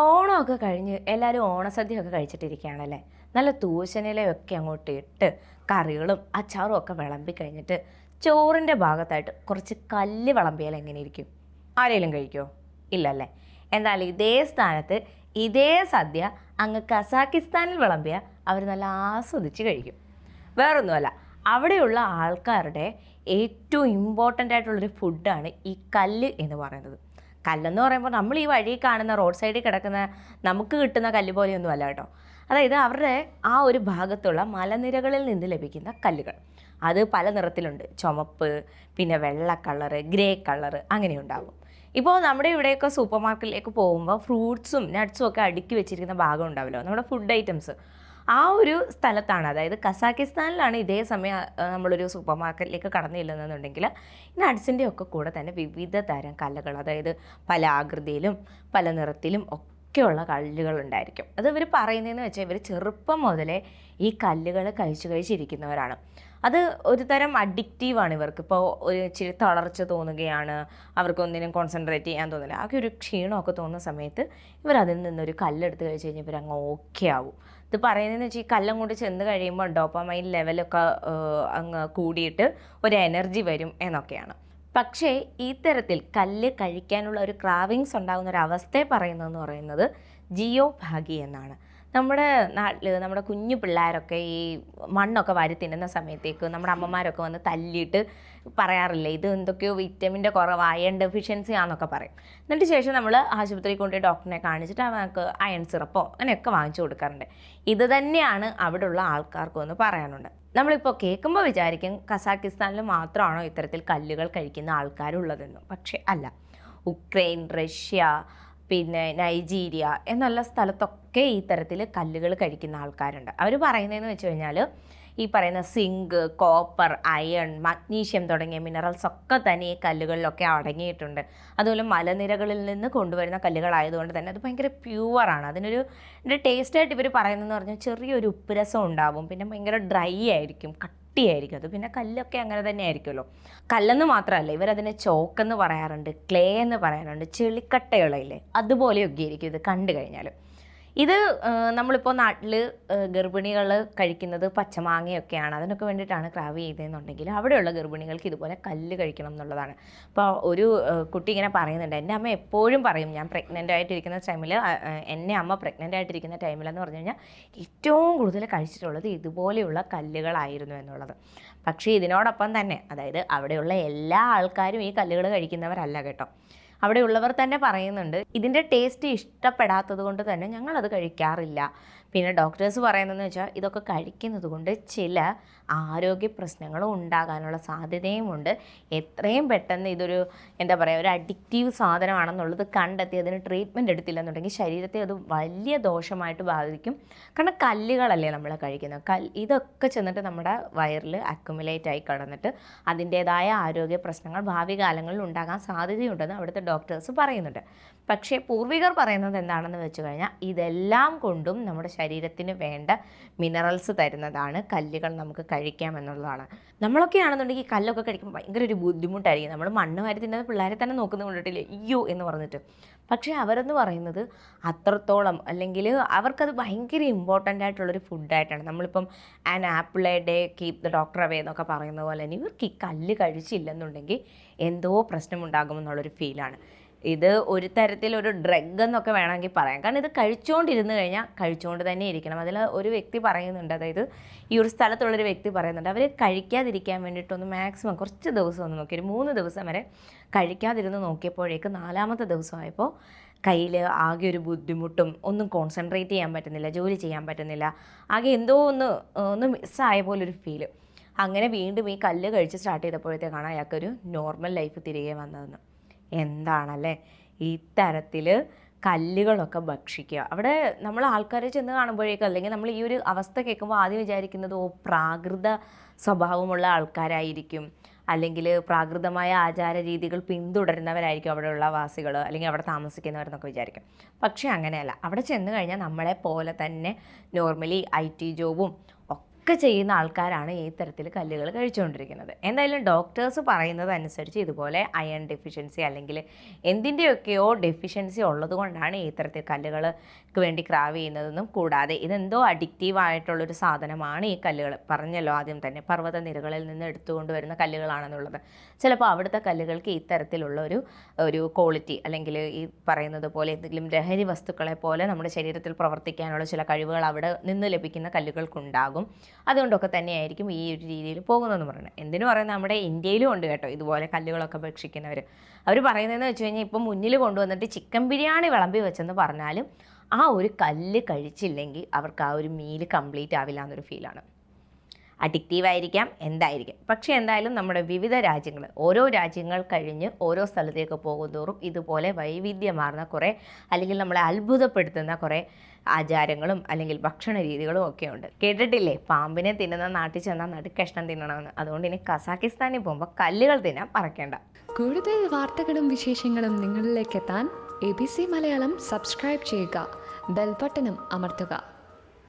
ഓണമൊക്കെ കഴിഞ്ഞ് എല്ലാവരും ഓണസദ്യയൊക്കെ കഴിച്ചിട്ടിരിക്കുകയാണല്ലേ? നല്ല തൂശനിലയൊക്കെ അങ്ങോട്ട് ഇട്ട് കറികളും അച്ചാറും ഒക്കെ വിളമ്പി കഴിഞ്ഞിട്ട് ചോറിന്റെ ഭാഗത്തായിട്ട് കുറച്ച് കല്ല് വിളമ്പിയാൽ എങ്ങനെ ഇരിക്കും ആരെങ്കിലും കഴിക്കുമോ ഇല്ലല്ലേ. എന്നാൽ ഇതേ സ്ഥാനത്ത് ഇതേ സദ്യ അങ്ങ് കസാക്കിസ്ഥാനിൽ വിളമ്പിയ അവർ നല്ല ആസ്വദിച്ച് കഴിക്കും. വേറൊന്നുമല്ല അവിടെയുള്ള ആൾക്കാരുടെ ഏറ്റവും ഇമ്പോർട്ടന്റ് ആയിട്ടുള്ളൊരു ഫുഡാണ് ഈ കല്ല് എന്ന് പറയുന്നത്. കല്ലെന്ന് പറയുമ്പോൾ നമ്മൾ ഈ വഴി കാണുന്ന റോഡ് സൈഡിൽ കിടക്കുന്ന നമുക്ക് കിട്ടുന്ന കല്ല് പോലെയൊന്നും അല്ല കേട്ടോ. അതായത് അവരുടെ ആ ഒരു ഭാഗത്തുള്ള മലനിരകളിൽ നിന്ന് ലഭിക്കുന്ന കല്ലുകൾ. അത് പല നിറത്തിലുണ്ട്. ചുമപ്പ് പിന്നെ വെള്ള കളറ് ഗ്രേ കളറ് അങ്ങനെ ഉണ്ടാകും ഇപ്പോൾ നമ്മുടെ ഇവിടെയൊക്കെ സൂപ്പർ മാർക്കറ്റിലേക്ക് പോകുമ്പോൾ ഫ്രൂട്ട്സും നട്ട്സും ഒക്കെ അടുക്കി വെച്ചിരിക്കുന്ന ഭാഗം ഉണ്ടാവല്ലോ. നമ്മുടെ ഫുഡ് ഐറ്റംസ് ആ ഒരു സ്ഥലത്താണ് അതായത് കസാക്കിസ്ഥാനിലാണ് ഇതേ സമയം ആ, നമ്മളൊരു സൂപ്പർ മാർക്കറ്റിലേക്ക് കടന്നു ചെല്ലുന്നതെന്നുണ്ടെങ്കിൽ ഈ നട്ട്സിന്റെ ഒക്കെ കൂടെ തന്നെ വിവിധ തരം കല്ലുകൾ അതായത് പല ആകൃതിയിലും പല നിറത്തിലും ഒക്കെയുള്ള കല്ലുകൾ ഉണ്ടായിരിക്കും. അത് ഇവർ പറയുന്നതെന്ന് വെച്ചാൽ ഇവർ ചെറുപ്പം മുതലേ ഈ കല്ലുകൾ കഴിച്ചു കഴിച്ചിരിക്കുന്നവരാണ് അത് ഒരു തരം അഡിക്റ്റീവാണ് ഇവർക്ക്. ഇപ്പോൾ ഒരു ഇച്ചിരി തളർച്ച തോന്നുകയാണ് അവർക്ക് ഒന്നിനും കോൺസെൻട്രേറ്റ് ചെയ്യാൻ തോന്നില്ല. ആകെ ഒരു ക്ഷീണമൊക്കെ തോന്നുന്ന സമയത്ത് ഇവർ അതിൽ നിന്നൊരു കല്ലെടുത്ത് കഴിച്ച് കഴിഞ്ഞാൽ ഇവർ അങ്ങ് ഓക്കെ ആവും. ഇത് പറയുന്നതെന്ന് വെച്ചാൽ ഈ കല്ലം കൊണ്ട് ചെന്ന് കഴിയുമ്പോൾ ഡോപ്പമൈൻ ലെവലൊക്കെ അങ്ങ് കൂടിയിട്ട് ഒരു എനർജി വരും എന്നൊക്കെയാണ്. പക്ഷേ ഈ തരത്തിൽ കല്ല് കഴിക്കാനുള്ള ഒരു ക്രാവിങ്സ് ഉണ്ടാകുന്ന ഒരു അവസ്ഥയെ പറയുന്നതെന്ന് പറയുന്നത് ജിയോ ഭാഗി എന്നാണ്. നമ്മുടെ നാട്ടിൽ നമ്മുടെ കുഞ്ഞു പിള്ളേരൊക്കെ ഈ മണ്ണൊക്കെ വാരി തിന്നുന്ന സമയത്തേക്ക് നമ്മുടെ അമ്മമാരൊക്കെ വന്ന് തല്ലിയിട്ട് പറയാറില്ലേ ഇത് എന്തൊക്കെയോ വിറ്റമിന്റെ കുറവ് അയൺ ഡെഫിഷ്യൻസി ആണെന്നൊക്കെ പറയും. എന്നിട്ട് ശേഷം നമ്മൾ ആശുപത്രിയിൽ കൊണ്ടുപോയി ഡോക്ടറിനെ കാണിച്ചിട്ട് അവർക്ക് അയൺ സിറപ്പോ അങ്ങനെയൊക്കെ വാങ്ങിച്ചു കൊടുക്കാറുണ്ട്. ഇത് തന്നെയാണ് അവിടെയുള്ള ആൾക്കാർക്കും ഒന്ന് പറയാനുണ്ട്. നമ്മളിപ്പോൾ കേൾക്കുമ്പോൾ വിചാരിക്കും കസാക്കിസ്ഥാനിൽ മാത്രമാണോ ഇത്തരത്തിൽ കല്ലുകൾ കഴിക്കുന്ന ആൾക്കാരുള്ളതെന്നും. പക്ഷേ അല്ല. ഉക്രൈൻ റഷ്യ പിന്നെ നൈജീരിയ എന്നുള്ള സ്ഥലത്തൊക്കെ ഈ തരത്തിൽ കല്ലുകൾ കഴിക്കുന്ന ആൾക്കാരുണ്ട്. അവർ പറയുന്നതെന്ന് വെച്ച് കഴിഞ്ഞാൽ ഈ പറയുന്ന സിങ്ക് കോപ്പർ അയൺ മഗ്നീഷ്യം തുടങ്ങിയ മിനറൽസ് ഒക്കെ തന്നെ ഈ കല്ലുകളിലൊക്കെ അടങ്ങിയിട്ടുണ്ട്. അതുപോലെ മലനിരകളിൽ നിന്ന് കൊണ്ടുവരുന്ന കല്ലുകളായതുകൊണ്ട് തന്നെ അത് ഭയങ്കര പ്യുവറാണ് അതിനൊരു എന്റെ ടേസ്റ്റായിട്ട് ഇവർ പറയുന്നതെന്ന് പറഞ്ഞാൽ ചെറിയൊരു ഉപ്പുരസം ഉണ്ടാവും. പിന്നെ ഭയങ്കര ഡ്രൈ ആയിരിക്കും. കട്ടിയായിരിക്കും. അത് പിന്നെ കല്ലൊക്കെ അങ്ങനെ തന്നെ ആയിരിക്കുമല്ലോ കല്ലെന്ന് മാത്രമല്ല ഇവരതിനെ ചോക്കെന്ന് പറയാറുണ്ട് ക്ലേ എന്ന് പറയാറുണ്ട് ചെളിക്കട്ടയുള്ളതില്ലേ അതുപോലെയൊക്കെ ആയിരിക്കും ഇത് കണ്ടു കഴിഞ്ഞാൽ ഇത് നമ്മളിപ്പോൾ നാട്ടിൽ ഗർഭിണികൾ കഴിക്കുന്നത് പച്ചമാങ്ങയൊക്കെയാണ്. അതിനൊക്കെ വേണ്ടിയിട്ടാണ് ക്രാവ് ചെയ്തതെന്നുണ്ടെങ്കിൽ അവിടെയുള്ള ഗർഭിണികൾക്ക് ഇതുപോലെ കല്ല് കഴിക്കണം എന്നുള്ളതാണ്. അപ്പോൾ ഒരു കുട്ടി ഇങ്ങനെ പറയുന്നുണ്ട് എന്റെ അമ്മ എപ്പോഴും പറയും ഞാൻ പ്രഗ്നന്റ് ആയിട്ടിരിക്കുന്ന ടൈമിൽ എന്നെ അമ്മ പ്രഗ്നന്റ് ആയിട്ടിരിക്കുന്ന ടൈമിലെന്ന് പറഞ്ഞു കഴിഞ്ഞാൽ ഏറ്റവും കൂടുതൽ കഴിച്ചിട്ടുള്ളത് ഇതുപോലെയുള്ള കല്ലുകളായിരുന്നു എന്നുള്ളത്. പക്ഷേ ഇതിനോടൊപ്പം തന്നെ അതായത് അവിടെയുള്ള എല്ലാ ആൾക്കാരും ഈ കല്ലുകൾ കഴിക്കുന്നവരല്ല കേട്ടോ. അവിടെയുള്ളവർ തന്നെ പറയുന്നുണ്ട് ഇതിന്റെ ടേസ്റ്റ് ഇഷ്ടപ്പെടാത്തത് കൊണ്ട് തന്നെ ഞങ്ങളത് കഴിക്കാറില്ല. പിന്നെ ഡോക്ടേഴ്സ് പറയുന്നതെന്ന് വെച്ചാൽ ഇതൊക്കെ കഴിക്കുന്നത് കൊണ്ട് ചില ആരോഗ്യ പ്രശ്നങ്ങളും ഉണ്ടാകാനുള്ള സാധ്യതയുമുണ്ട്. എത്രയും പെട്ടെന്ന് ഇതൊരു എന്താ പറയുക ഒരു അഡിക്റ്റീവ് സാധനമാണെന്നുള്ളത് കണ്ടെത്തി അതിന് ട്രീറ്റ്മെന്റ് എടുത്തില്ലെന്നുണ്ടെങ്കിൽ ശരീരത്തെ അത് വലിയ ദോഷമായിട്ട് ബാധിക്കും. കാരണം കല്ലുകളല്ലേ നമ്മൾ കഴിക്കുന്നത്. കൽ ഇതൊക്കെ ചെന്നിട്ട് നമ്മുടെ വയറിൽ അക്യുമുലേറ്റ് ആയി കിടന്നിട്ട് അതിന്റേതായ ആരോഗ്യ പ്രശ്നങ്ങൾ ഭാവി കാലങ്ങളിൽ ഉണ്ടാകാൻ സാധ്യതയുണ്ടെന്ന് അവിടുത്തെ ഡോക്ടേഴ്സ് പറയുന്നുണ്ട്. പക്ഷേ പൂർവികർ പറയുന്നത് എന്താണെന്ന് വെച്ച് കഴിഞ്ഞാൽ ഇതെല്ലാം കൊണ്ടും നമ്മുടെ ശരീരത്തിന് വേണ്ട മിനറൽസ് തരുന്നതാണ് കല്ലുകൾ നമുക്ക് കഴിക്കാമെന്നുള്ളതാണ് നമ്മളൊക്കെ ആണെന്നുണ്ടെങ്കിൽ കല്ലൊക്കെ കഴിക്കുമ്പോൾ ഭയങ്കര ഒരു ബുദ്ധിമുട്ടായിരിക്കും. നമ്മൾ മണ്ണ് വാരി തിന്നത് പിള്ളേരെ തന്നെ നോക്കുന്ന കൊണ്ടിട്ടില്ല? അയ്യോ എന്ന് പറഞ്ഞിട്ട്. പക്ഷേ അവരെന്ന് പറയുന്നത് അത്രത്തോളം അല്ലെങ്കിൽ അവർക്കത് ഭയങ്കര ഇമ്പോർട്ടന്റ് ആയിട്ടുള്ളൊരു ഫുഡായിട്ടാണ് നമ്മളിപ്പം an apple a day keep the doctor away എന്നൊക്കെ പറയുന്ന പോലെ തന്നെ ഇവർക്ക് ഈ കല്ല് കഴിച്ചില്ലെന്നുണ്ടെങ്കിൽ എന്തോ പ്രശ്നമുണ്ടാകുമെന്നുള്ളൊരു ഫീലാണ് ഇത് ഒരു തരത്തിൽ ഒരു ഡ്രഗ് എന്നൊക്കെ വേണമെങ്കിൽ പറയാം. കാരണം ഇത് കഴിച്ചുകൊണ്ടിരുന്ന് കഴിഞ്ഞാൽ കഴിച്ചുകൊണ്ട് തന്നെ ഇരിക്കണം. അതിൽ ഒരു വ്യക്തി പറയുന്നുണ്ട് അതായത് ഈ ഒരു സ്ഥലത്തുള്ളൊരു വ്യക്തി പറയുന്നുണ്ട് അവർ കഴിക്കാതിരിക്കാൻ വേണ്ടിയിട്ടൊന്ന് മാക്സിമം കുറച്ച് ദിവസം ഒന്ന് നോക്കി. ഒരു മൂന്ന് ദിവസം വരെ കഴിക്കാതിരുന്ന് നോക്കിയപ്പോഴേക്ക് നാലാമത്തെ ദിവസമായപ്പോൾ കയ്യിൽ ആകെ ഒരു ബുദ്ധിമുട്ടും ഒന്നും കോൺസെൻട്രേറ്റ് ചെയ്യാൻ പറ്റുന്നില്ല ജോലി ചെയ്യാൻ പറ്റുന്നില്ല ആകെ എന്തോ ഒന്ന് ഒന്ന് മിസ്സായ പോലൊരു ഫീൽ അങ്ങനെ വീണ്ടും ഈ കല്ല് കഴിച്ച് സ്റ്റാർട്ട് ചെയ്തപ്പോഴത്തേക്കാണ് അയാൾക്കൊരു നോർമൽ ലൈഫ് തിരികെ വന്നതെന്ന്. എന്താണല്ലേ? ഇത്തരത്തിൽ കല്ലുകളൊക്കെ ഭക്ഷിക്കുക. അവിടെ നമ്മൾ ആൾക്കാരെ ചെന്ന് കാണുമ്പോഴേക്കും അല്ലെങ്കിൽ നമ്മൾ ഈ ഒരു അവസ്ഥ കേൾക്കുമ്പോൾ ആദ്യം വിചാരിക്കുന്നത് ഓ പ്രാകൃത സ്വഭാവമുള്ള ആൾക്കാരായിരിക്കും. അല്ലെങ്കിൽ പ്രാകൃതമായ ആചാര രീതികൾ പിന്തുടരുന്നവരായിരിക്കും അവിടെയുള്ള വാസികൾ അല്ലെങ്കിൽ അവിടെ താമസിക്കുന്നവരെന്നൊക്കെ വിചാരിക്കും. പക്ഷേ അങ്ങനെയല്ല. അവിടെ ചെന്ന് കഴിഞ്ഞാൽ നമ്മളെ പോലെ തന്നെ നോർമലി ഐ ടി ജോബും ഒക്കെ ചെയ്യുന്ന ആൾക്കാരാണ് ഈ തരത്തിൽ കല്ലുകൾ കഴിച്ചുകൊണ്ടിരിക്കുന്നത്. എന്തായാലും ഡോക്ടേഴ്സ് പറയുന്നത് അനുസരിച്ച് ഇതുപോലെ അയൺ ഡെഫിഷ്യൻസി അല്ലെങ്കിൽ എന്തിന്റെയൊക്കെയോ ഡെഫിഷ്യൻസി ഉള്ളത് കൊണ്ടാണ് ഈ തരത്തിൽ കല്ലുകൾക്ക് വേണ്ടി ക്രാവ് ചെയ്യുന്നതെന്നും കൂടാതെ ഇതെന്തോ അഡിക്റ്റീവ് ആയിട്ടുള്ളൊരു സാധനമാണ് ഈ കല്ലുകൾ. പറഞ്ഞല്ലോ ആദ്യം തന്നെ പർവത നിരകളിൽ നിന്ന് എടുത്തുകൊണ്ട് വരുന്ന കല്ലുകളാണെന്നുള്ളത്. ചിലപ്പോൾ അവിടുത്തെ കല്ലുകൾക്ക് ഇത്തരത്തിലുള്ള ഒരു ഒരു ക്വാളിറ്റി അല്ലെങ്കിൽ ഈ പറയുന്നത് പോലെ എന്തെങ്കിലും ലഹരി വസ്തുക്കളെ പോലെ നമ്മുടെ ശരീരത്തിൽ പ്രവർത്തിക്കാനുള്ള ചില കഴിവുകൾ അവിടെ നിന്ന് ലഭിക്കുന്ന കല്ലുകൾക്കുണ്ടാകും. അതുകൊണ്ടൊക്കെ തന്നെയായിരിക്കും ഈ ഒരു രീതിയിൽ പോകുന്നതെന്ന് പറയുന്നത്. എന്തിനു പറയുന്നത്? നമ്മുടെ ഇന്ത്യയിലും ഉണ്ട് കേട്ടോ ഇതുപോലെ കല്ലുകളൊക്കെ ഭക്ഷിക്കുന്നവർ അവർ പറയുന്നതെന്ന് വെച്ച് കഴിഞ്ഞാൽ ഇപ്പം മുന്നിൽ കൊണ്ടുവന്നിട്ട് ചിക്കൻ ബിരിയാണി വിളമ്പി വെച്ചെന്ന് പറഞ്ഞാലും ആ ഒരു കല്ല് കഴിച്ചില്ലെങ്കിൽ അവർക്ക് ആ ഒരു മീൽ കംപ്ലീറ്റ് ആവില്ല എന്നൊരു ഫീലാണ്. അഡിക്റ്റീവ് ആയിരിക്കാം എന്തായിരിക്കാം. പക്ഷേ എന്തായാലും നമ്മുടെ വിവിധ രാജ്യങ്ങൾ ഓരോ രാജ്യങ്ങൾ കഴിഞ്ഞ് ഓരോ സ്ഥലത്തേക്ക് പോകുന്തോറും ഇതുപോലെ വൈവിധ്യമാർന്ന കുറേ അല്ലെങ്കിൽ നമ്മളെ അത്ഭുതപ്പെടുത്തുന്ന കുറേ ആചാരങ്ങളും അല്ലെങ്കിൽ ഭക്ഷണ രീതികളും ഒക്കെ ഉണ്ട്. കേട്ടിട്ടില്ലേ? പാമ്പിനെ തിന്നുന്ന നാട്ടിൽ ചെന്നാൽ നടുക്കഷ്ണം തിന്നണമെന്ന്. അതുകൊണ്ട് ഇനി കസാക്കിസ്ഥാനിൽ പോകുമ്പോൾ കല്ലുകൾ തിന്നാൻ പറക്കേണ്ട കൂടുതൽ വാർത്തകളും വിശേഷങ്ങളും നിങ്ങളിലേക്ക് എത്താൻ A B C Malayalam subscribe ചെയ്യുക. ബെൽബട്ടനും അമർത്തുക.